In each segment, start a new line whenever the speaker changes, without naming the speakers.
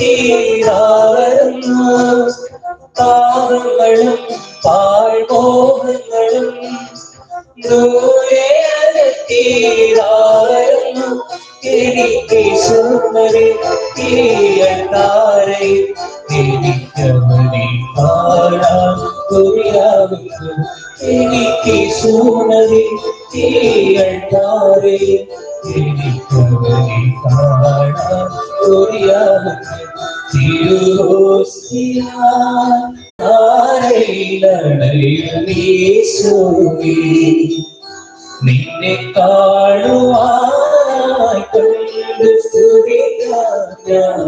തീരാറുന്നു പാപങ്ങളും പാഴ്മോഹങ്ങളും കാണുവാനായി കൊണ്ട് സ്തുതിക്കാൻ ഞാൻ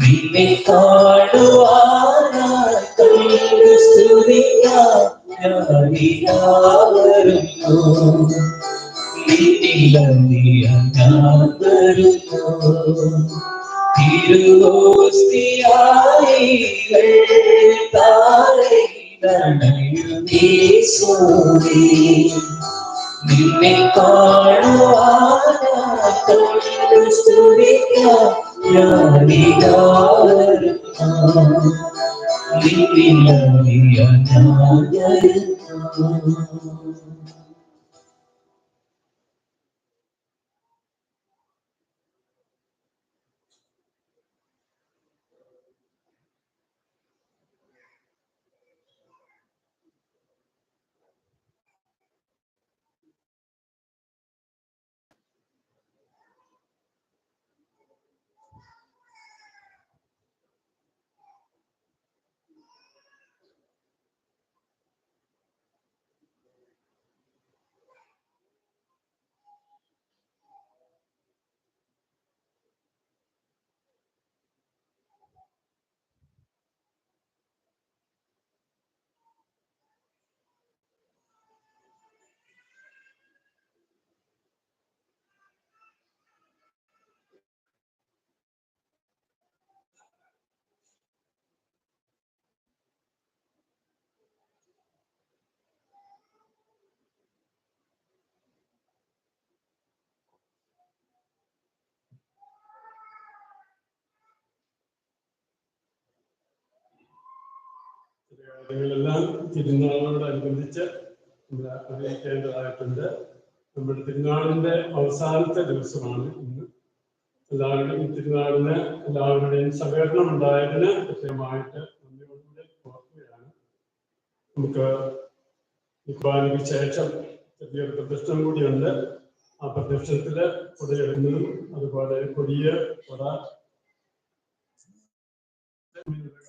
നിന്നെ കാണുവാനായി കണ്ടു സ്തുതിക്കാൻ ഞാനിരാവരുന്നു നിന്നിലറിയാൻ ഞാൻ വരുന്നു തിരുവോസ്തിയായി താരേ യേശുവേ നിന്നെ
കാര്യങ്ങളെല്ലാം തിരുനാളിനോടനുബന്ധിച്ച് അറിയിക്കേണ്ടതായിട്ടുണ്ട് നമ്മുടെ തിരുനാളിന്റെ അവസാനത്തെ ദിവസമാണ് ഇന്ന്. എല്ലാവരുടെയും തിരുനാളിന് എല്ലാവരുടെയും സഹകരണം ഉണ്ടായതിന് കൃത്യമായിട്ട് നന്ദിയോടുകൂടി ഓർക്കുകയാണ്. നമുക്ക് ഇക്ബാലിക്ക് ശേഷം ചെറിയൊരു പ്രദർശനം കൂടിയുണ്ട്. ആ പ്രദർശനത്തിൽ കൊടിയെടുക്കുന്നതും അതുപോലെ കൊടിയ കൊട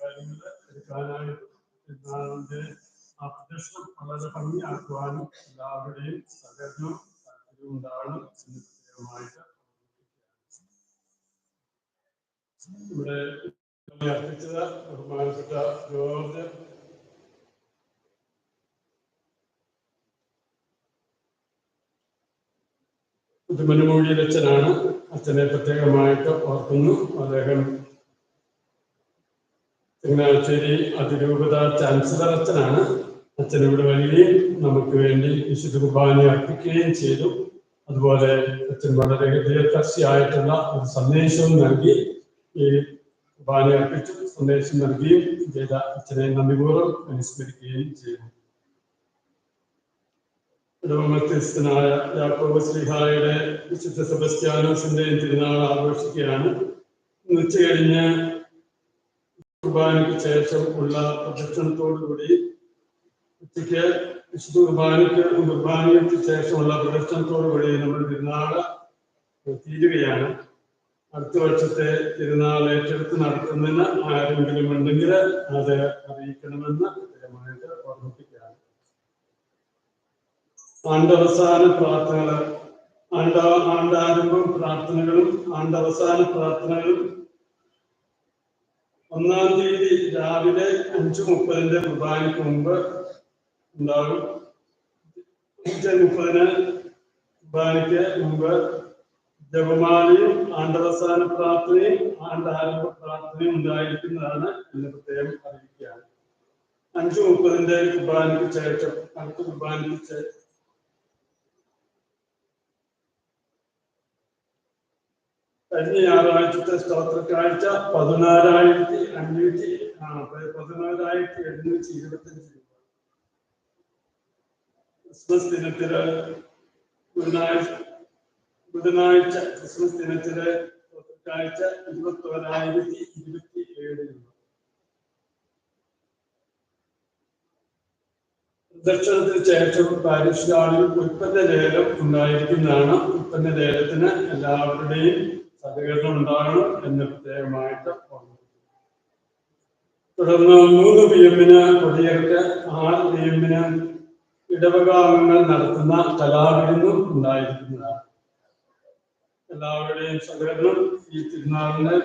കാര്യങ്ങൾ എടുക്കാനായിട്ട് പെരുന്നാളിന്റെ ആ പ്രദർശനം വളരെ ഭംഗിയാക്കുവാനും എല്ലാവരുടെയും സഹകരണം താല്പര്യം ഉണ്ടാകണം എന്ന് പ്രത്യേകമായിട്ട് ഇവിടെ അർപ്പിച്ചത് ബഹുമാനപ്പെട്ട ജോർജ്. പുതുമനുമൊഴി അച്ഛനാണ്. അച്ഛനെ പ്രത്യേകമായിട്ട് ഓർക്കുന്നു. അദ്ദേഹം ചങ്ങനാശ്ശേരി അതിരൂപത ചാൻസലർ അച്ഛനാണ് അച്ഛൻ ഇവിടെ വരികയും നമുക്ക് വേണ്ടി വിശുദ്ധ കുർബാന അർപ്പിക്കുകയും ചെയ്തു. അതുപോലെ അച്ഛൻ വളരെ ഹൃദയസ്പർശിയായിട്ടുള്ള ഒരു സന്ദേശവും നൽകി. ഈ കുർബാന അർപ്പിച്ചു സന്ദേശം നൽകുകയും ചെയ്ത അച്ഛനെ നന്ദിപൂർവം അനുസ്മരിക്കുകയും ചെയ്തു. ഇടവമത്യസ്ഥനായ യാക്കോബ് ശ്രീഹായുടെ വിശുദ്ധ സെബസ്ത്യാനോസിന്റെ തിരുനാൾ ആഘോഷിക്കുകയാണ്. ഉച്ചകഴിഞ്ഞ് ഉച്ച കഴിഞ്ഞ് കുർബാനയ്ക്ക് ശേഷം ഉള്ള പ്രദക്ഷിണത്തോടുകൂടി ഉച്ചയ്ക്ക് വിശുദ്ധ കുർബാനയ്ക്ക് കുർബാനയ്ക്ക് ശേഷമുള്ള പ്രദക്ഷിണത്തോടുകൂടി നമ്മൾ തിരുനാൾ തീരുകയാണ്. അടുത്ത വർഷത്തെ തിരുനാൾ ഏറ്റെടുത്ത് നടത്തുന്നതിന് ആരെങ്കിലും ഉണ്ടെങ്കിൽ അത് അറിയിക്കണമെന്ന് അദ്ദേഹമായിട്ട് ഓർമ്മിപ്പിക്കുകയാണ്. ആണ്ടവസാന പ്രാർത്ഥനകൾ ആണ്ട ആണ്ടാരംഭം പ്രാർത്ഥനകളും ആണ്ടവസാന പ്രാർത്ഥനകളും ഒന്നാം തീയതി രാവിലെ അഞ്ചു മുപ്പതിന്റെ കുർബാനയ്ക്ക് മുമ്പ് ഉണ്ടാകും. അഞ്ച് മുപ്പതിന് കുർബാനയ്ക്ക് മുമ്പ് ജപമാലയും ആണ്ടവസാന പ്രാർത്ഥനയും ആണ്ടാരംഭ പ്രാർത്ഥനയും ഉണ്ടായിരിക്കുന്നതാണ് എന്ന് പ്രത്യേകം അറിയിക്കുകയാണ്. അഞ്ചു മുപ്പതിന്റെ കുർബാനയ്ക്ക് ശേഷം അടുത്ത കുർബാനയ്ക്ക് ശേഷം കഴിഞ്ഞ ഞായറാഴ്ചത്തെ സ്തോത്രക്കാഴ്ച പതിനാലായിരത്തി അഞ്ഞൂറ്റി പതിനാലായിരത്തി എണ്ണൂറ്റി ഇരുപത്തഞ്ച് രൂപ. ക്രിസ്മസ് ദിനത്തിൽ ബുധനാഴ്ച ബുധനാഴ്ച ക്രിസ്മസ് ദിനത്തിൽ സ്തോത്രക്കാഴ്ച ഇരുപത്തി ഒരായിരത്തി ഇരുപത്തി ഏഴ് രൂപ ശേഷം പാരിഷ് ഹാളിൽ ഉൽപ്പന്ന ലേലം ഉണ്ടായിരിക്കുന്നതാണ് ഉൽപ്പന്ന ലേലത്തിന് എല്ലാവരുടെയും സഹകരണം ഉണ്ടാകണം എന്ന് പ്രത്യേകമായിട്ട് തുടർന്ന് മൂന്ന് പി എമ്മിന് കൊടിയേറ്റ് ആറ് പി എമ്മിന് ഇടവകാംഗങ്ങൾ നടത്തുന്ന കലാവിരുന്നും ഉണ്ടായിരിക്കുന്നതാണ്. എല്ലാവരുടെയും സഹകരണം ഈ തിരുനാളിന്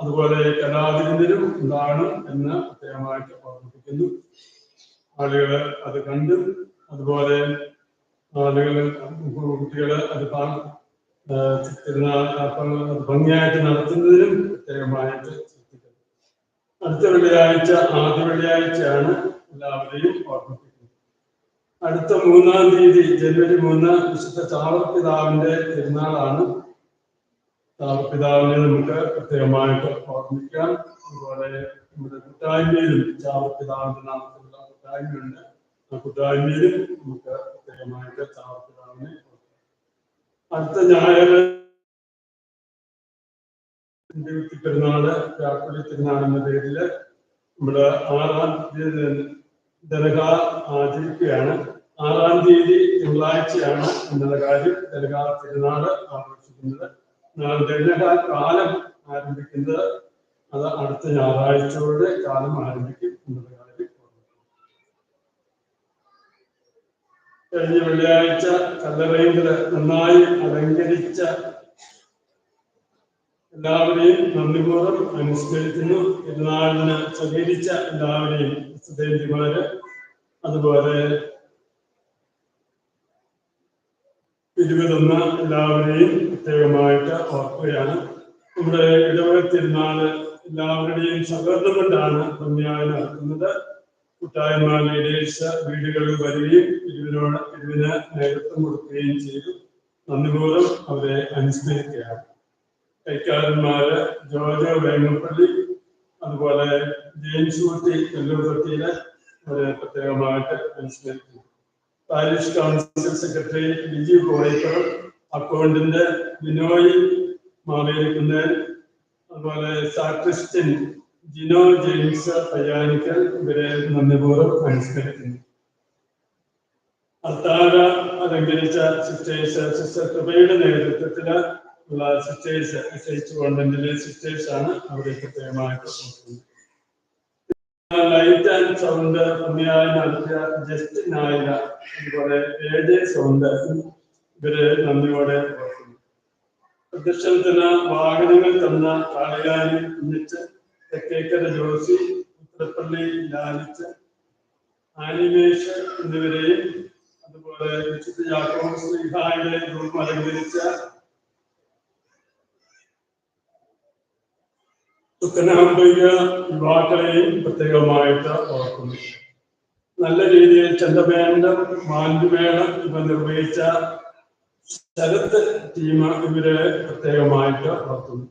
അതുപോലെ കലാവിരുന്നിനും ഉണ്ടാകണം എന്ന് പ്രത്യേകമായിട്ട് ഓർമ്മിപ്പിക്കുന്നു. ആളുകൾ അത് കണ്ടും അതുപോലെ ആളുകൾ കുട്ടികൾ അത് ഭംഗിയായിട്ട് നടത്തുന്നതിനും പ്രത്യേകമായിട്ട് ശ്രദ്ധിക്കണം. അടുത്ത വെള്ളിയാഴ്ച ആദ്യ വെള്ളിയാഴ്ചയാണ് എല്ലാവരെയും ഓർമ്മിപ്പിക്കുന്നത്. അടുത്ത മൂന്നാം തീയതി ജനുവരി മൂന്ന് വിശുദ്ധ ചാവർപിതാവിന്റെ തിരുനാളാണ്. ചാവർപിതാവിനെ നമുക്ക് പ്രത്യേകമായിട്ട് ഓർമ്മിക്കാം. അതുപോലെ നമ്മുടെ കൂട്ടായ്മയിലും ചാവർപിതാവിന്റെ നാമത്തിലുള്ള കൂട്ടായ്മയുണ്ട്. ആ കൂട്ടായ്മയിലും നമുക്ക് പ്രത്യേകമായിട്ട് ചാവർപിതാവിനെ അടുത്ത ഞായർ ഇന്ത്യത്തി പെരുന്നാൾ രാക്കുളി തിരുനാൾ പേരിൽ നമ്മുടെ ആറാം തീയതി ദലക ആചരിക്കുകയാണ്. ആറാം തീയതി തിങ്കളാഴ്ചയാണ് എന്നുള്ള കാര്യം. ദലക തിരുനാൾ ആഘോഷിക്കുന്നത്. ദലക കാലം ആരംഭിക്കുന്നത് അത് അടുത്ത ഞായറാഴ്ചയോടെ കാലം ആരംഭിക്കും. എന്നുള്ള കാര്യം ഓർമ്മിക്കണം. കഴിഞ്ഞ വെള്ളിയാഴ്ച കല്ലറയിൽ നന്നായി അലങ്കരിച്ച എല്ലാവരെയും നന്ദിപൂർവം അനുസ്മരിക്കുന്നു. പെരുന്നാളിന് സ്വീകരിച്ച എല്ലാവരെയും സുധേന്ദ്രിമാര് അതുപോലെ ഇരുപതൊന്ന് എല്ലാവരെയും പ്രത്യേകമായിട്ട് ഓർക്കുകയാണ്. നമ്മുടെ ഇടവക തിരുനാൾ എല്ലാവരുടെയും സഹകരണം കൊണ്ടാണ് ഭംഗിയായി നടത്തുന്നത് കൂട്ടായ്മ ലീഡേഴ്സ് വീടുകളിൽ വരികയും ഇരുവിനോട് ഇരുവിന് നേതൃത്വം കൊടുക്കുകയും ചെയ്തു. നന്ദിപൂർവം അവരെ അനുസ്മരിക്കുകയാണ്. കൈക്കാരന്മാര് ജോജോ വേങ്ങപ്പള്ളി അതുപോലെ ജെയിംസ് കുട്ടി വെല്ലുപത്തിയിൽ അവരെ പ്രത്യേകമായിട്ട് അനുസ്മരിക്കുന്നു. Parish council secretary Biji Kolekar അക്കൗണ്ടിന്റെ ബിനോയ് മാവേലിക്കുന്നേൽ അതുപോലെ സാക്രിസ്റ്റ്യൻ ജിനോ ജെയിംസ് പയ്യാനിക്കൽ ഇവരെ നന്ദിപൂർവം അനുസ്മരിക്കുന്നു. അത്താഴ അലങ്കരിച്ച സിസ്റ്റേഴ്സ് സിസ്റ്റർ കൃപയുടെ നേതൃത്വത്തിൽ ഉള്ള സിസ്റ്റേഴ്സ് എസ് എച്ച് കോൺവെന്റിലെ സിസ്റ്റേഴ്സ് ആണ് അവിടെ പ്രത്യേകമായിട്ട് നോക്കുന്നത് ലൈറ്റ് ആൻഡ് സൗണ്ട് ഭംഗിയായി നടത്തിയ ജസ്റ്റ് നായക അതുപോലെ എ ജെ സൗണ്ട് ഇവരെ നന്ദിയോടെ പ്രദർശനത്തിന് വാഹനങ്ങൾ തന്ന കാളികാരി കുഞ്ഞിച്ച് തെക്കേക്കര ജോസി ഉത്തരപ്പള്ളി ലാലിച്ച് ആനിമേഷ് എന്നിവരെയും അതുപോലെ വിശുദ്ധ യാക്കോബ് ശ്രീഹായുടെ രൂപം അലങ്കരിച്ച സുക്കനാമ്പയ്യ യുവാക്കളെയും പ്രത്യേകമായിട്ട് ഓർക്കുന്നു. നല്ല രീതിയിൽ ചെണ്ടമേളം മാൻഡുമേളം ഇവ നിർവഹിച്ച ശരത് ടീം ഇവരെ പ്രത്യേകമായിട്ട് ഓർക്കുന്നു.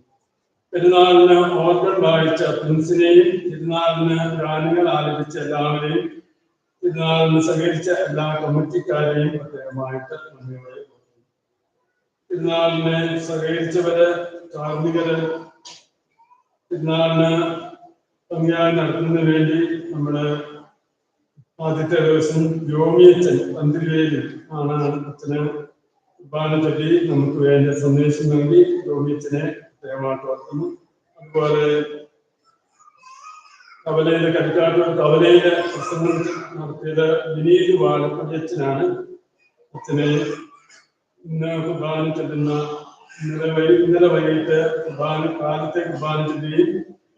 പെരുന്നാളിന് ഓർഗൻ വായിച്ച പ്രിൻസിനെയും തിരുനാളിന് ഗാനങ്ങൾ ആലപിച്ച എല്ലാവരെയും തിരുനാളിന് സഹകരിച്ച എല്ലാ കമ്മിറ്റിക്കാരെയും പ്രത്യേകമായിട്ട് നന്ദിയോടെ തിരുനാളിനെ സഹകരിച്ചവര് കാർമികര് തിരുനാളിന് ഭംഗിയായി നടത്തുന്നതിന് വേണ്ടി നമ്മുടെ ആദ്യത്തെ ദിവസം രോമിയച്ചൻ പന്തിരിവേലിൽ ആണ് അച്ഛന് കുർബാന ചൊല്ലി നമുക്ക് വേണ്ട സന്ദേശം നൽകി രോമിയച്ചനെ ഓർക്കുന്നു അതുപോലെ കവലയിലെ കരിക്കാട്ടൂർ കവലയിലെ പ്രസംഗം നടത്തിയത് വിനീത് വാഴപ്പള്ളിയച്ചനാണ് അച്ഛനെ ഇന്ന് കുർബാന ചെല്ലുന്ന ഇന്നലെ വൈ ഇന്നലെ വൈകിട്ട് കുർബാന കാലത്തെ കുർബാന ചെല്ലുകയും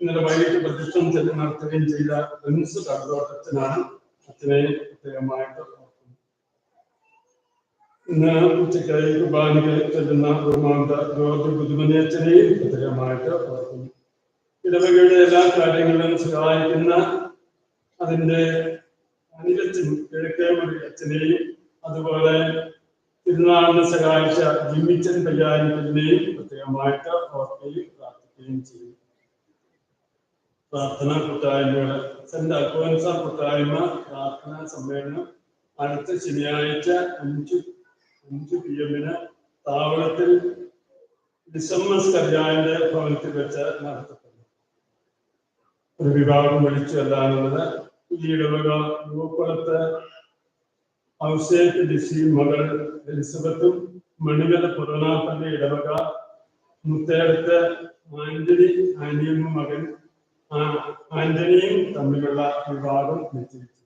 ഇന്നലെ വൈകിട്ട് പ്രതിഷ്ഠം ചെല്ലു നടത്തുകയും ചെയ്ത പ്രിൻസ് കടലോട്ടച്ഛനാണ്. അച്ഛനെ പ്രത്യേകമായിട്ട് ഇന്ന് ഉച്ചയ്ക്ക് കുർബാനയ്ക്ക് ചെല്ലുന്ന ബഹുമാനത ജോർജ് ബുദ്ധിമനേച്ചനെയും പ്രത്യേകമായിട്ട് ഓർക്കുന്നു. ഇടവകയുടെ എല്ലാ കാര്യങ്ങളിലും സഹായിക്കുന്ന അതിന്റെ അനിലച്ചനും കിഴക്കേമറി അച്ഛനെയും അതുപോലെ തിരുനാളിനെ സഹായിച്ച ജിമ്മിച്ചൻ കല്യാണിനെയും പ്രത്യേകമായിട്ട് ഓർക്കുകയും പ്രാർത്ഥിക്കുകയും ചെയ്യും. പ്രാർത്ഥന കൂട്ടായ്മകൾ സെന്റ് അൽഫോൻസ കൂട്ടായ്മ പ്രാർത്ഥന സമ്മേളനം അടുത്ത ശനിയാഴ്ച അഞ്ച് അഞ്ച് പി എമ്മിന് താവളത്തിൽ ഡിസംബർ കല്യാണിന്റെ ഭവനത്തിൽ വെച്ച് നടത്തപ്പെടും ഒരു വിഭാഗം വിളിച്ചു അല്ലാന്നുള്ളത് ഈ ഇടവക യുവക്കുളത്ത് ഔസേഫ് ഡിസി മകൾ എലിസബത്തും മണിമല പുറനാഥന്റെ ഇടവക മുത്തേടത്ത് ആന്റണി ആനിയമ്മ മകൻ ആന്റണിയും തമ്മിലുള്ള വിവാദം നിശ്ചയിച്ചു.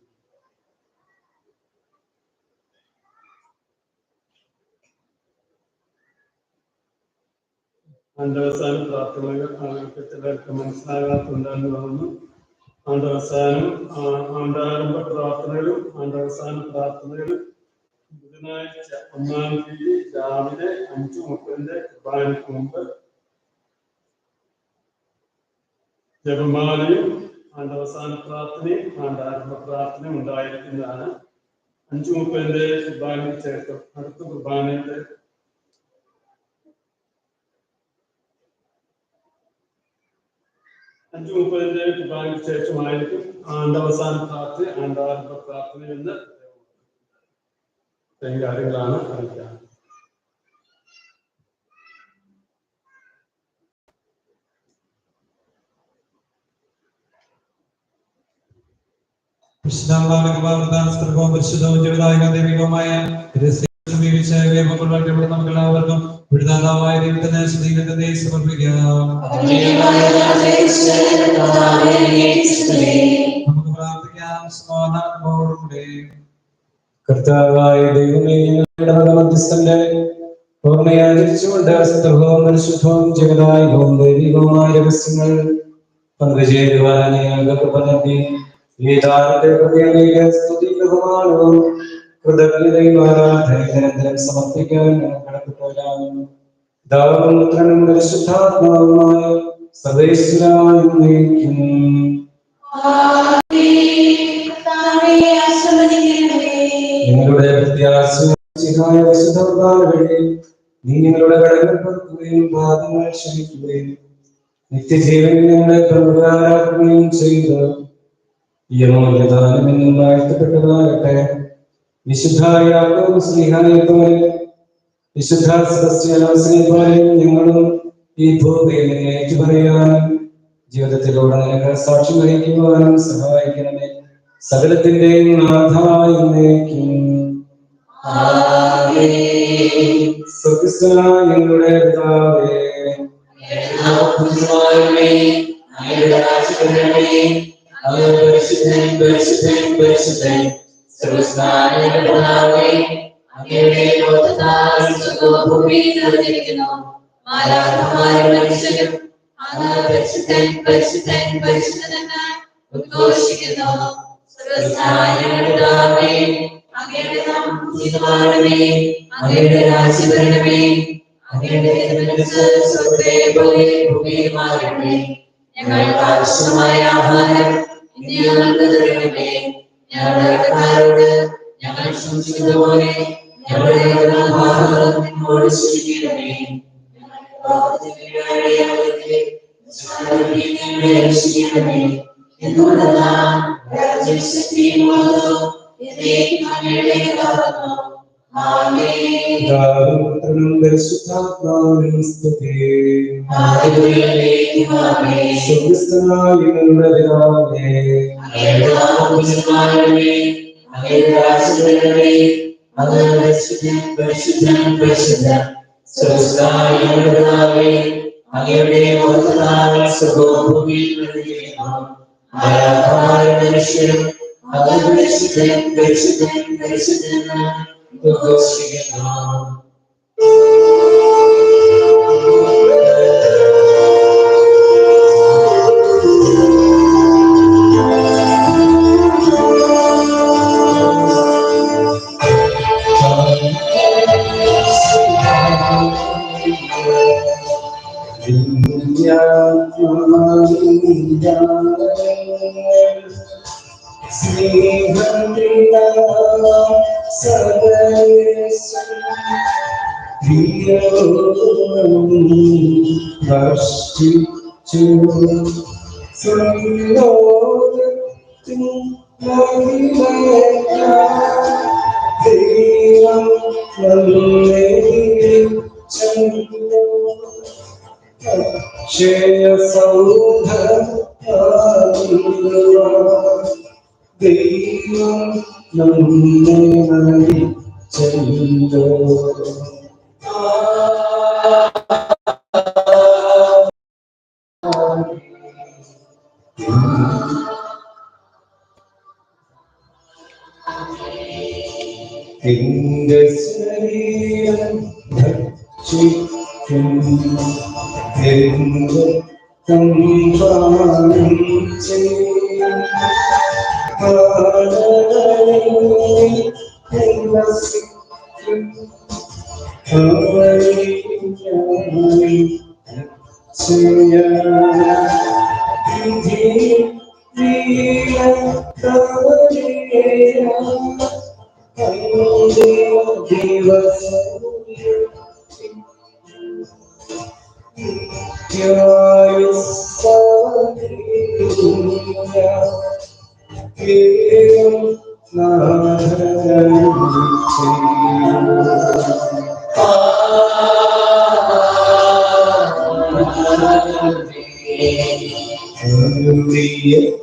ആണ്ടവസാന പ്രാർത്ഥനകൾ ചിലർക്ക് മനസ്സിലാകാത്തുണ്ടെന്ന് തോന്നുന്നു ആണ്ടവസാനം ആണ്ടാരംഭ പ്രാർത്ഥനകളും ആണ്ടവസാന പ്രാർത്ഥനകളും ബുധനാഴ്ച ഒന്നാം തീയതി രാവിലെ അഞ്ചു മുപ്പതിന്റെ കുർബാനയ്ക്ക് മുമ്പ് ജപമാലയും ആണ്ടവസാന പ്രാർത്ഥനയും ആണ്ടാരംഭ പ്രാർത്ഥനയും ഉണ്ടായിരിക്കുന്നതാണ്. അഞ്ചു മുപ്പതിന്റെ കുർബാനയിൽ ചേർത്ത് അടുത്ത കുർബാനയുടെ അഞ്ചു മുപ്പതിന്റെ ശേഷമായിരിക്കും ആണ്ടവസാന പ്രാർത്ഥന ആണ്ടാരംഭ പ്രാർത്ഥന എന്ന് കാര്യങ്ങളാണ് അറിയിക്കുക.
ദൈവികവുമായ സമീപിച്ച നമുക്ക് എല്ലാവർക്കും വിടുതാതാവായ ദൈവത്തിന് സ്തുതിക്കുന്നതേ സമർപ്പിക്കാം. നമുക്ക് പ്രാർത്ഥിക്കാം. സമാധാനത്തോടുകൂടെ.
കർത്താവായ ദൈവമേ മധ്യസ്ഥന്റെ ഓർമ്മയാചരിച്ചുകൊണ്ട് സ്തവവും പരിശുദ്ധവും ജഗതായകവും ദൈവികവുമായ രഹസ്യങ്ങൾ പങ്കുചേരുവാൻ ഞങ്ങൾക്ക് പദ്ധതി ഈ ദാനത്തെ ഹൃദയങ്ങളിലെ സ്തുതി ബഹുമാനവും നിരന്തരം സമർപ്പിക്കാൻ യമോ എന്നും വാഴ്ത്തപ്പെട്ടതാകട്ടെ. വിശുദ്ധായ സ്നേഹാനെ പോലെ വിശുദ്ധ സദസ്യാസിനെ പോലെ ഞങ്ങളും ഈ ഭൂമിയിൽ ഏറ്റുപറയാനും ജീവിതത്തിലൂടെ നിനക്ക് സാക്ഷ്യം വഹിക്കുവാനും സഹായിക്കണമേ. സകലത്തിന്റെയും നാഥായി എന്നേക്കും. സ്വർഗസ്ഥനായ ഞങ്ങളുടെ പിതാവേ,
അങ്ങ് പരിശുദ്ധൻ പരിശുദ്ധൻ പരിശുദ്ധൻ. സർവസ്ഥാനങ്ങളാവേ അങ്ങയുടെ ലോകത്താൽ ഭൂമി നിറഞ്ഞിരിക്കുന്നു. മാലാഖമാരും മനുഷ്യരും അങ്ങ് പരിശുദ്ധൻ പരിശുദ്ധൻ പരിശുദ്ധനെന്ന് ഉദ്ഘോഷിക്കുന്നു. സർവസ്ഥാനങ്ങളാവേ അങ്ങയുടെ നാമം ഉചിതമാണമേ അങ്ങയുടെ രാജ്യഭരണമേ അങ്ങയുടെ തിരുമനസ് സ്വർഗത്തെ പോലെ ഭൂമിയിലുമാകണമേ. ഞങ്ങൾക്ക് ആവശ്യമായ ആഹാരം ഇന്ന് ഞങ്ങൾക്ക് തരണമേ. ഞങ്ങളുടെ കടക്കാരോട് ഞങ്ങൾ ക്ഷമിച്ചത് പോലെ ഞങ്ങളുടെ കടഭാഗങ്ങളും നിന്നോട് രക്ഷിക്കണമേ എന്നുള്ളതാം രാജ്യശക്തിയും മഹത്വവും എന്നേക്കും അങ്ങയുടേതാകുന്നു. ആമേൻ.
പിതാവിനും പരിശുദ്ധാത്മാവിനും സ്തുതി.
ഹല്ലേലൂയ. ആമേൻ.
സ്വർഗസ്ഥനായ ഞങ്ങളുടെ പിതാവേ,
അങ്ങയുടെ നാമം പൂജിതമാകണമേ. അങ്ങയുടെ രാജ്യം വരണമേ. അങ്ങ് പരിശുദ്ധൻ, പരിശുദ്ധൻ, പരിശുദ്ധൻ. സ്വർഗസ്ഥനായ ഞങ്ങളുടെ പിതാവേ, അങ്ങയുടെ മഹത്വത്താൽ സ്വർഗവും ഭൂമിയും നിറഞ്ഞിരിക്കുന്നു. മാലാഖമാരും പരിശുദ്ധൻ, പരിശുദ്ധൻ എന്ന് ഉദ്ഘോഷിക്കുന്നു.
ദൈവം നമ്മെ ചന്ദ്ര எங்கள் சரீரம் ரட்சிக்கும் தம்பானம் செய்யும் ഭക്ഷിക്കും എന്റെ que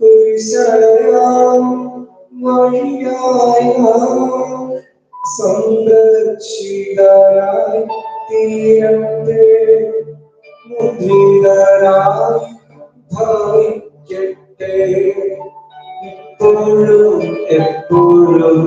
കുരിശയം വഴിയായ സന്തക്ഷിതരായി തീരത്തെ മുദ്രിതരായി
ഭവിക്കട്ടെ. ഇപ്പോഴും എപ്പോഴും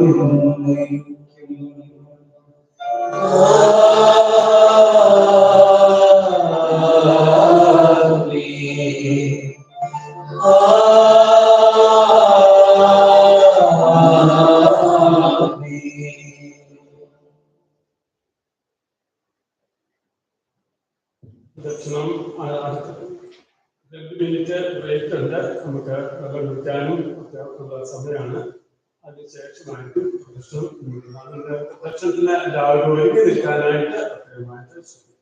അടുത്ത രണ്ട് മിനിറ്റ് ബ്രേക്ക് ഉണ്ട്. നമുക്ക് വെള്ളം കുടിക്കാനും ഒക്കെ ഉള്ള സമയമാണ്. അതിനുശേഷമായിട്ട്. പ്രദക്ഷിണത്തിന് എല്ലാവരും ഒരുങ്ങി നിൽക്കാനായിട്ട് പ്രത്യേകമായിട്ട് ശ്രദ്ധിക്കുക